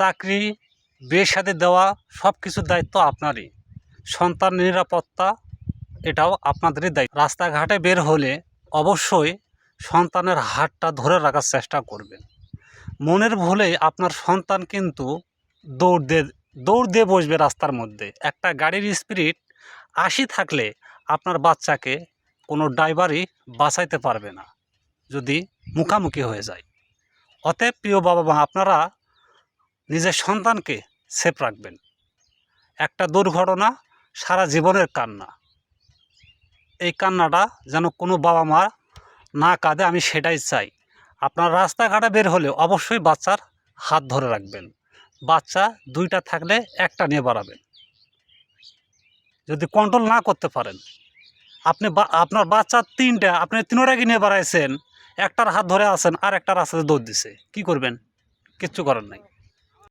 চাকরি বিয়ে সাথে দেওয়া সব কিছুর দায়িত্ব আপনারই। সন্তান নিরাপত্তা, এটাও আপনাদেরই দায়িত্ব। রাস্তাঘাটে বের হলে অবশ্যই সন্তানের হাতটা ধরে রাখার চেষ্টা করবেন। মনের ভুলে আপনার সন্তান কিন্তু দৌড় দিয়ে দৌড় দিয়ে বসবে রাস্তার মধ্যে। একটা গাড়ির স্পিরিট আশি থাকলে আপনার বাচ্চাকে কোনো ড্রাইভারই বাঁচাইতে পারবে না, যদি মুখামুখি হয়ে যায়। অতএব প্রিয় বাবা মা আপনারা নিজের সন্তানকে সেফ রাখবেন। একটা দুর্ঘটনা সারা জীবনের কান্না। এই কান্নাটা যেন কোনো বাবা মা না কাঁদে, আমি সেটাই চাই। আপনার রাস্তাঘাটে বের হলে অবশ্যই বাচ্চার হাত ধরে রাখবেন। বাচ্চা দুইটা থাকলে একটা নিয়ে বাড়াবেন। যদি কন্ট্রোল না করতে পারেন, আপনি আপনার বাচ্চা তিনটা, আপনি তিনোটাকে নিয়ে বাড়াইছেন? একটার হাত ধরে আছেন আর একটা রাস্তাতে দৌড় দিছে। কি করবেন? কিচ্ছু করার নাই।